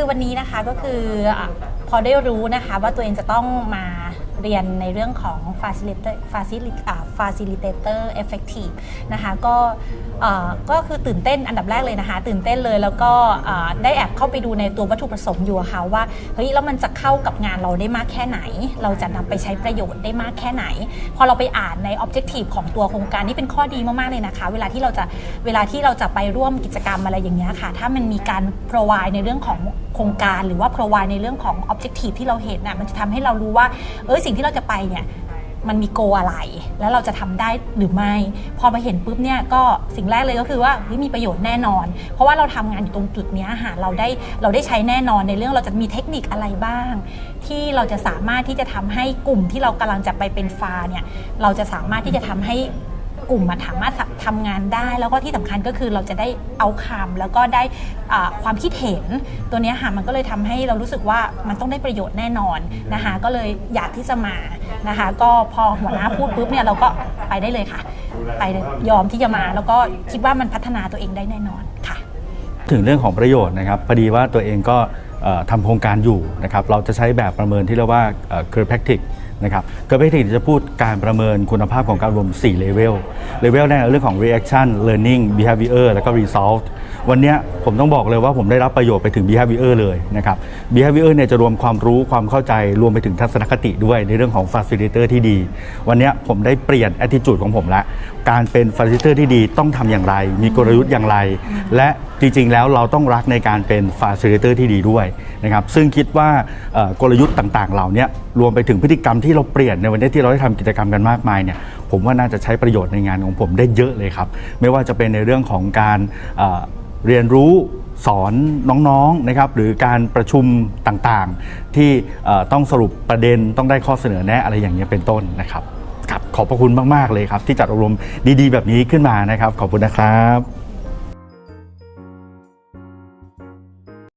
คือวันนี้นะคะก็คือพอได้รู้นะคะว่าตัวเองจะต้องมาเรียนในเรื่องของ facilitator facilitator อ่า facilitator effective นะคะก็ ก็คือตื่นเต้นอันดับแรกเลยนะคะ ตื่นเต้นเลยแล้วก็ได้แอบเข้าไปดูในตัววัตถุประสงค์อยู่ค่ะว่าเฮ้ยแล้วมันจะเข้ากับงานเราได้มากแค่ไหน เราจะนำไปใช้ประโยชน์ได้มากแค่ไหน พอเราไปอ่านใน objective ของตัวโครงการนี่เป็นข้อดีมากๆเลยนะคะ เวลาที่เราจะเวลาที่เราจะไปร่วมกิจกรรมอะไรอย่างเงี้ยค่ะ ถ้ามันมีการ provide ในเรื่องของโครงการ หรือว่า provide ในเรื่องของ objective ที่เราเห็นน่ะมันจะทำให้เรารู้ว่าเออสิ่งที่เราจะไปเนี่ย มันมีโกอะไร แล้วเราจะทำได้หรือไม่ พอมาเห็นปุ๊บเนี่ยก็สิ่งแรกเลยก็คือว่าเฮ้ยมีประโยชน์แน่นอน เพราะว่าเราทำงานอยู่ตรงจุดนี้หาเราได้เราได้ใช้แน่นอนในเรื่องเราจะมีเทคนิคอะไรบ้าง ที่เราจะสามารถที่จะทำให้กลุ่มที่เรากำลังจะไปเป็นฟาเนี่ยเราจะสามารถที่จะทำให้ กลุ่มมาสามารถทำงานได้ แล้วก็ที่สำคัญก็คือเราจะได้เอาคำแล้วก็ได้ความคิดเห็นตัวนี้ค่ะมันก็เลยทำให้เรารู้สึกว่ามันต้องได้ประโยชน์แน่นอนนะคะก็เลยอยากที่จะมานะคะ ก็พอหัวหน้าพูดปุ๊บเนี่ยเราก็ไปได้เลยค่ะ ไปยอมที่จะมา แล้วก็คิดว่ามันพัฒนาตัวเองได้แน่นอนค่ะ ถึงเรื่องของประโยชน์นะครับพอดีว่าตัวเองก็ทำโครงการอยู่นะครับเราจะใช้แบบประเมินที่เรียกว่าเคอร์แพคติก นะครับเคอร์แพคติกจะพูดการประเมินคุณภาพของการรวม 4 เลเวล เลเวลแรกเรื่องของ reaction learning behavior แล้วก็ result วันนี้ผมต้องบอกเลยว่าผมได้รับประโยชน์ไปถึง behavior เลยนะครับ behavior เนี่ยจะรวมความรู้ความเข้าใจรวมไปถึงทัศนคติด้วยในเรื่องของ facilitator ที่ดี วันนี้ผมได้เปลี่ยน attitude ของผมละ การเป็น facilitator ที่ดีต้องทำอย่างไร มีกลยุทธ์อย่างไร และจริงๆ แล้วเราต้องรักในการเป็น facilitator ที่ดีด้วยนะครับซึ่งคิดว่ากลยุทธ์ต่างๆ เหล่านี้รวมไปถึงพฤติกรรมที่ที่เราเปลี่ยนในวันนี้ที่เราได้ทำกิจกรรมกันมากมายเนี่ยผมว่าน่าจะใช้ประโยชน์ในงานของผมได้เยอะเลยครับ ไม่ว่าจะเป็นในเรื่องของการเอ่อเรียนรู้สอนน้องๆนะครับหรือการประชุมต่างๆ ที่ต้องสรุปประเด็นต้องได้ข้อเสนอแนะอะไรอย่างนี้เป็นต้นนะครับครับขอบพระคุณมาก ๆ เลยครับ ที่จัดอบรมดีๆ แบบนี้ขึ้นมานะครับ ขอบคุณนะครับ